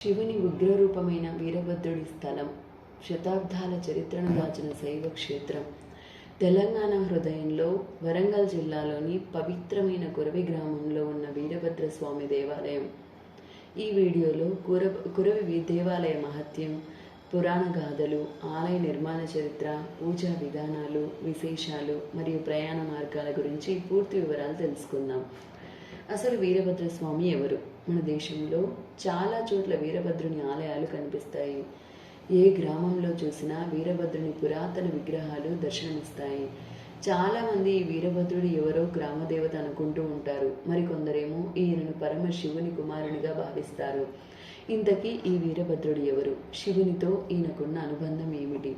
శివుని ఉగ్రరూపమైన వీరభద్రుడి స్థలం శతాబ్దాల చరిత్రను దాచిన శైవ క్షేత్రం తెలంగాణ హృదయంలో వరంగల్ జిల్లాలోని పవిత్రమైన కురవి గ్రామంలో ఉన్న వీరభద్ర స్వామి దేవాలయం. ఈ వీడియోలో కుర కురవి దేవాలయ మహత్యం పురాణ గాథలు ఆలయ నిర్మాణ చరిత్ర పూజా విధానాలు విశేషాలు మరియు ప్రయాణ మార్గాల గురించి పూర్తి వివరాలు తెలుసుకుందాం. అసలు వీరభద్ర స్వామి ఎవరు? మన దేశంలో చాలా చోట్ల వీరభద్రుని ఆలయాలు కనిపిస్తాయి. ఏ గ్రామంలో చూసినా వీరభద్రుని పురాతన విగ్రహాలు దర్శనమిస్తాయి. చాలామంది ఈ వీరభద్రుడు ఎవరో గ్రామదేవత అనుకుంటూ ఉంటారు. మరికొందరేమో ఈయనను పరమ శివుని కుమారునిగా భావిస్తారు. ఇంతకీ ఈ వీరభద్రుడు ఎవరు? శివునితో ఈయనకున్న అనుబంధం ఏమిటి?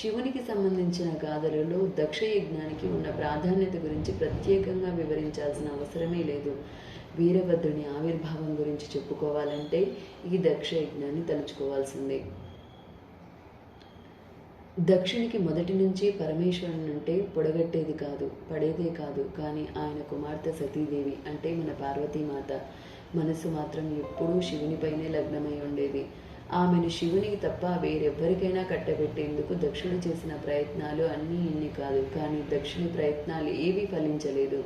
శివునికి సంబంధించిన గాథలలో దక్ష యజ్ఞానికి ఉన్న ప్రాధాన్యత గురించి ప్రత్యేకంగా వివరించాల్సిన అవసరమే లేదు. వీరభద్రుని ఆవిర్భావం గురించి చెప్పుకోవాలంటే ఈ దక్ష యజ్ఞాన్ని తలుచుకోవాల్సిందే. దక్షునికి మొదటి నుంచి పరమేశ్వరుని అంటే పొడగట్టేది కాదు పడేదే కాదు. కానీ ఆయన కుమార్తె సతీదేవి అంటే మన పార్వతీమాత. మనసు మాత్రం ఎప్పుడూ శివునిపైనే లగ్నమై ఉండేది. ఆమెను శివునికి తప్ప వేరెవ్వరికైనా కట్టబెట్టేందుకు దక్షుడు చేసిన ప్రయత్నాలు అన్నీ ఇన్ని కాదు. కానీ దక్షుని ప్రయత్నాలు ఏవీ ఫలించలేదు.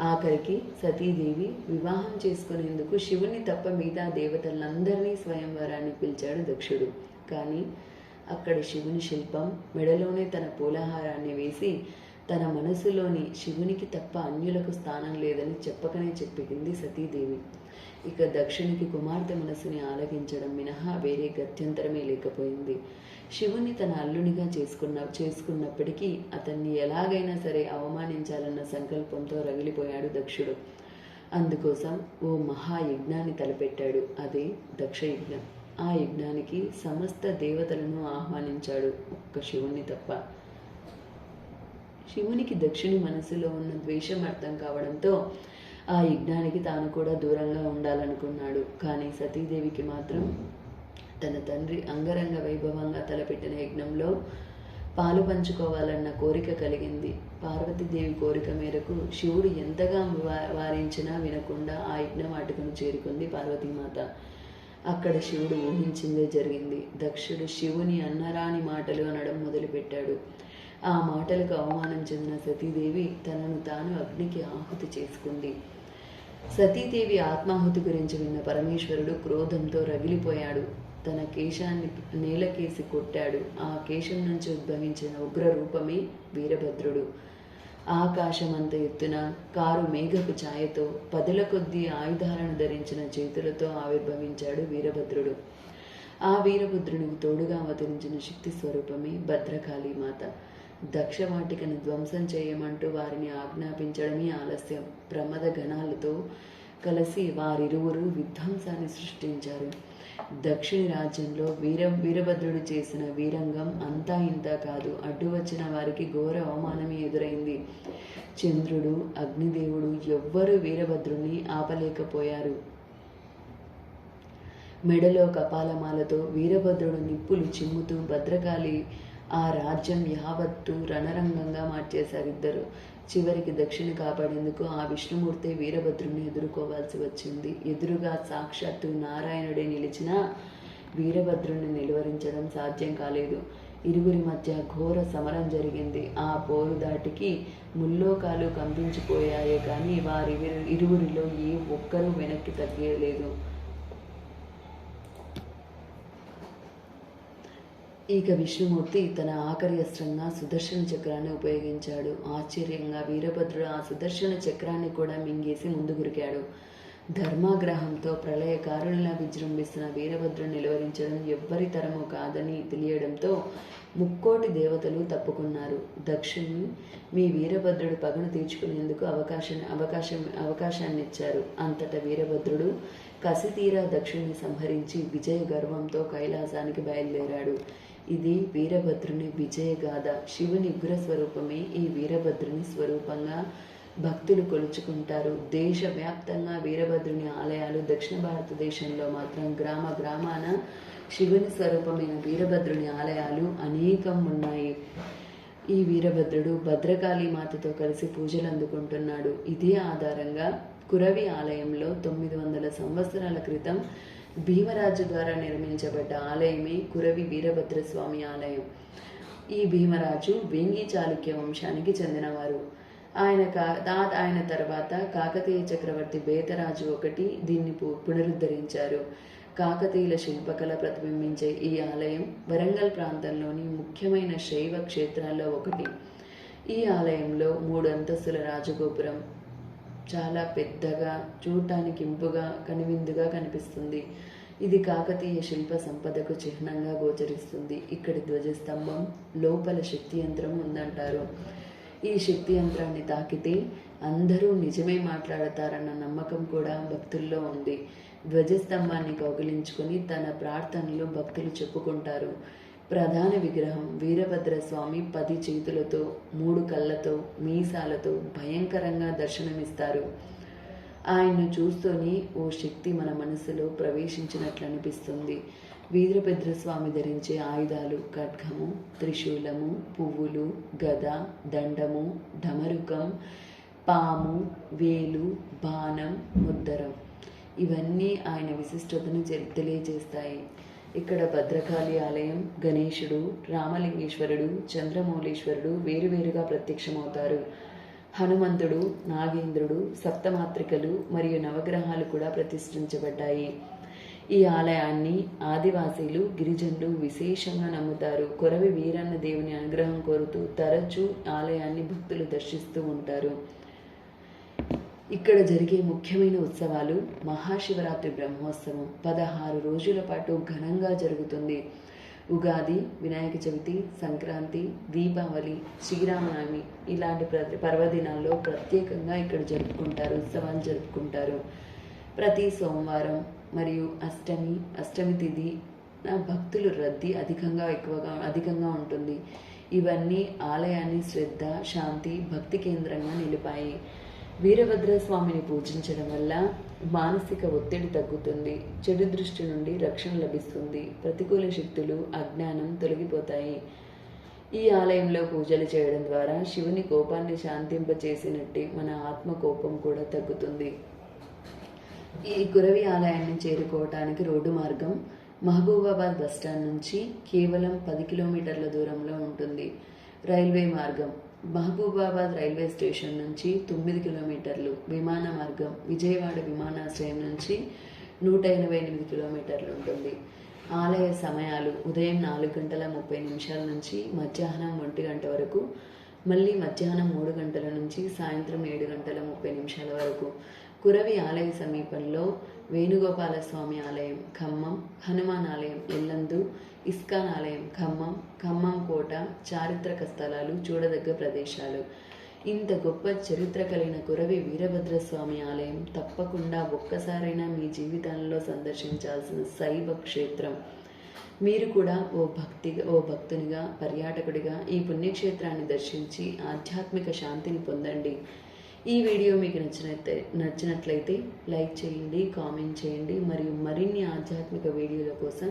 ఆఖరికి సతీదేవి వివాహం చేసుకునేందుకు శివుని తప్ప మిగతా దేవతలందరినీ స్వయంవరాన్ని పిలిచాడు దక్షుడు. కానీ అక్కడ శివుని శిల్పం మెడలోనే తన పూలహారాన్ని వేసి తన మనసులోని శివునికి తప్ప అన్యులకు స్థానం లేదని చెప్పకనే చెప్పింది సతీదేవి. ఇక దక్షునికి కుమార్తె మనసుని ఆలగించడం మినహా వేరే గత్యంతరమే లేకపోయింది. శివుని తన అల్లునిగా చేసుకున్న చేసుకున్నప్పటికీ అతన్ని ఎలాగైనా సరే అవమానించాలన్న సంకల్పంతో రగిలిపోయాడు దక్షుడు. అందుకోసం ఓ మహాయజ్ఞాన్ని తలపెట్టాడు. అదే దక్ష యజ్ఞం ఆ యజ్ఞానికి సమస్త దేవతలను ఆహ్వానించాడు ఒక్క శివుణ్ణి తప్ప. శివునికి దక్షిణి మనసులో ఉన్న ద్వేషం అర్థం కావడంతో ఆ యజ్ఞానికి తాను కూడా దూరంగా ఉండాలనుకున్నాడు. కానీ సతీదేవికి మాత్రం తన తండ్రి అంగరంగ వైభవంగా తలపెట్టిన యజ్ఞంలో పాలు పంచుకోవాలన్న కోరిక కలిగింది. పార్వతీదేవి కోరిక మేరకు శివుడు ఎంతగా వారించినా వినకుండా ఆ యజ్ఞం అటుకును చేరుకుంది పార్వతీమాత. అక్కడ శివుడు ఊహించిందే జరిగింది. దక్షుడు శివుని అన్నరాని మాటలు అనడం మొదలుపెట్టాడు. ఆ మాటలకు అవమానం చెందిన సతీదేవి తనను తాను అగ్నికి ఆహుతి చేసుకుంది. సతీదేవి ఆత్మాహుతి గురించి విన్న పరమేశ్వరుడు క్రోధంతో రగిలిపోయాడు. తన కేశాన్ని నేలకేసి కొట్టాడు. ఆ కేశం నుంచి ఉద్భవించిన ఉగ్ర రూపమే వీరభద్రుడు. ఆకాశమంత ఎత్తున కారు మేఘపు ఛాయతో పదుల కొద్దీ ఆయుధాలను ధరించిన చేతులతో ఆవిర్భవించాడు వీరభద్రుడు. ఆ వీరభద్రునికి తోడుగా అవతరించిన శక్తి స్వరూపమే భద్రకాళీ మాత. దక్షవాటికను ధ్వంసం చేయమంటూ వారిని ఆజ్ఞాపించడమే ఆలస్యం. ప్రమద గణాలతో కలిసి వారిరువురు విధ్వంసాన్ని సృష్టించారు. దక్షిణ రాజ్యంలో వీర వీరభద్రుడు చేసిన వీరంగం అంతా ఇంత కాదు. అడ్డు వచ్చిన వారికి ఘోర అవమానమే ఎదురైంది. చంద్రుడు అగ్నిదేవుడు ఎవ్వరూ వీరభద్రుని ఆపలేకపోయారు. మెడలో కపాలమాలతో వీరభద్రుడు నిప్పులు చిమ్ముతూ భద్రకాళి ఆ రాజ్యం యావత్తు రణరంగంగా మార్చేశారు ఇద్దరు. చివరికి దక్షిణ కాపాడేందుకు ఆ విష్ణుమూర్తి వీరభద్రుని ఎదుర్కోవాల్సి వచ్చింది. ఎదురుగా సాక్షాత్తు నారాయణుడే నిలిచినా వీరభద్రుని నిలువరించడం సాధ్యం కాలేదు. ఇరువురి మధ్య ఘోర సమరం జరిగింది. ఆ పోరు దాటికి ముల్లోకాలు కంపించిపోయాయే కానీ వారి ఇరువురిలో ఏ ఒక్కరూ వెనక్కి తగ్గలేదు. ఇక విష్ణుమూర్తి తన ఆఖరి అస్త్రంగా సుదర్శన చక్రాన్ని ఉపయోగించాడు. ఆశ్చర్యంగా వీరభద్రుడు ఆ సుదర్శన చక్రాన్ని కూడా మింగేసి ముందు గురికాడు ధర్మాగ్రహంతో ప్రళయకారునిలా విజృంభిస్తున్న వీరభద్రుడు నిలువరించడం ఎవ్వరి తరము కాదని తెలియడంతో ముక్కోటి దేవతలు తప్పుకున్నారు. దక్షుని మీ వీరభద్రుడు పగను తీర్చుకునేందుకు అవకాశం అవకాశం అవకాశాన్ని ఇచ్చారు అంతటా వీరభద్రుడు కసితీరా దక్షుణ్ణి సంహరించి విజయ గర్వంతో కైలాసానికి బయలుదేరాడు. ఇది వీరభద్రుని విజయగాథ. శివుని ఉగ్ర స్వరూపమే ఈ వీరభద్రుని స్వరూపంగా భక్తులు కొలుచుకుంటారు. దేశవ్యాప్తంగా వీరభద్రుని ఆలయాలు దక్షిణ భారతదేశంలో మాత్రం గ్రామ గ్రామాన శివుని స్వరూపమైన వీరభద్రుని ఆలయాలు అనేకం ఉన్నాయి. ఈ వీరభద్రుడు భద్రకాళి మాతతో కలిసి పూజలు అందుకుంటున్నాడు. ఇదే ఆధారంగా కురవి ఆలయంలో తొమ్మిది వందల సంవత్సరాల క్రితం భీమరాజు ద్వారా నిర్మించబడ్డ ఆలయమే కురవి వీరభద్రస్వామి ఆలయం. ఈ భీమరాజు వేంగి చాళుక్య వంశానికి చెందినవారు. ఆయన కా ఆయన తర్వాత కాకతీయ చక్రవర్తి బేతరాజు ఒకటి దీన్ని పు- పునరుద్ధరించారు. కాకతీయుల శిల్పకళ ప్రతిబింబించే ఈ ఆలయం వరంగల్ ప్రాంతంలోని ముఖ్యమైన శైవ క్షేత్రాల్లో ఒకటి. ఈ ఆలయంలో మూడు అంతస్తుల రాజగోపురం చాలా పెద్దగా చూడటానికి ఇంపుగా కనువిందుగా కనిపిస్తుంది. ఇది కాకతీయ శిల్ప సంపదకు చిహ్నంగా గోచరిస్తుంది. ఇక్కడి ధ్వజస్తంభం లోపల శక్తి యంత్రం ఉందంటారు. ఈ శక్తి యంత్రాన్ని తాకితే అందరూ నిజమే మాట్లాడతారన్న నమ్మకం కూడా భక్తుల్లో ఉంది. ధ్వజస్తంభాన్ని కౌగిలించుకొని తన ప్రార్థనలు భక్తులు చెప్పుకుంటారు. ప్రధాన విగ్రహం వీరభద్రస్వామి పది చేతులతో మూడు కళ్ళతో మీసాలతో భయంకరంగా దర్శనమిస్తారు. ఆయన్ను చూస్తూనే ఓ శక్తి మన మనసులో ప్రవేశించినట్లు అనిపిస్తుంది వీరభద్రస్వామి ధరించే ఆయుధాలు ఖడ్గము త్రిశూలము పువ్వులు గద దండము ఢమరుకం పాము వేలు బాణం ముద్దరం. ఇవన్నీ ఆయన విశిష్టతను తెలియజేస్తాయి. ఇక్కడ భద్రకాళి ఆలయం గణేశుడు రామలింగేశ్వరుడు చంద్రమౌళీశ్వరుడు వేరువేరుగా ప్రత్యక్షమవుతారు. హనుమంతుడు నాగేంద్రుడు సప్తమాత్రికలు మరియు నవగ్రహాలు కూడా ప్రతిష్ఠించబడ్డాయి. ఈ ఆలయాన్ని ఆదివాసీలు గిరిజనులు విశేషంగా నమ్ముతారు. కొరవి వీరన్న దేవుని అనుగ్రహం కోరుతూ తరచూ ఆలయాన్ని భక్తులు దర్శిస్తూ ఉంటారు. ఇక్కడ జరిగే ముఖ్యమైన ఉత్సవాలు మహాశివరాత్రి బ్రహ్మోత్సవం. పదహారు రోజుల పాటు ఘనంగా జరుగుతుంది. ఉగాది వినాయక చవితి సంక్రాంతి దీపావళి శ్రీరామనవమి ఇలాంటి ప్రతి పర్వదినాల్లో ప్రత్యేకంగా ఇక్కడ జరుపుకుంటారు ఉత్సవాలు జరుపుకుంటారు. ప్రతి సోమవారం మరియు అష్టమి అష్టమి తిథి నా భక్తులు రద్దీ అధికంగా ఎక్కువగా అధికంగా ఉంటుంది. ఇవన్నీ ఆలయాన్ని శ్రద్ధ శాంతి భక్తి కేంద్రంగా నిలిపాయి. వీరభద్ర స్వామిని పూజించడం వల్ల మానసిక ఒత్తిడి తగ్గుతుంది చెడు దృష్టి నుండి రక్షణ లభిస్తుంది ప్రతికూల శక్తులు అజ్ఞానం తొలగిపోతాయి. ఈ ఆలయంలో పూజలు చేయడం ద్వారా శివుని కోపాన్ని శాంతింపచేసినట్టే మన ఆత్మ కోపం కూడా తగ్గుతుంది. ఈ కురవి ఆలయాన్ని చేరుకోవటానికి రోడ్డు మార్గం మహబూబాబాద్ బస్టాండ్ నుంచి కేవలం పది కిలోమీటర్ల దూరంలో ఉంటుంది. రైల్వే మార్గం మహబూబాబాద్ రైల్వే స్టేషన్ నుంచి తొమ్మిది కిలోమీటర్లు విమాన మార్గం విజయవాడ విమానాశ్రయం నుంచి నూట ఎనభై ఎనిమిది కిలోమీటర్లు ఉంటుంది. ఆలయ సమయాలు ఉదయం నాలుగు గంటల ముప్పై నిమిషాల నుంచి మధ్యాహ్నం ఒంటి గంట వరకు మళ్ళీ మధ్యాహ్నం మూడు గంటల నుంచి సాయంత్రం ఏడు గంటల ముప్పై నిమిషాల వరకు. కురవి ఆలయ సమీపంలో వేణుగోపాల స్వామి ఆలయం ఖమ్మం హనుమాన్ ఆలయం ఎల్లందు ఇస్కాన్ ఆలయం ఖమ్మం ఖమ్మం కోట చారిత్రక స్థలాలు చూడదగ్గ ప్రదేశాలు. ఇంత గొప్ప చరిత్ర కలిగిన కురవి వీరభద్ర స్వామి ఆలయం తప్పకుండా ఒక్కసారైనా మీ జీవితంలో సందర్శించాల్సిన శైవ క్షేత్రం. మీరు కూడా ఓ భక్తిగా ఓ భక్తునిగా పర్యాటకుడిగా ఈ పుణ్యక్షేత్రాన్ని దర్శించి ఆధ్యాత్మిక శాంతిని పొందండి. ఈ వీడియో మీకు నచ్చినట్లయితే నచ్చినట్లయితే లైక్ చేయండి కామెంట్ చేయండి మరియు మరిన్ని ఆధ్యాత్మిక వీడియోల కోసం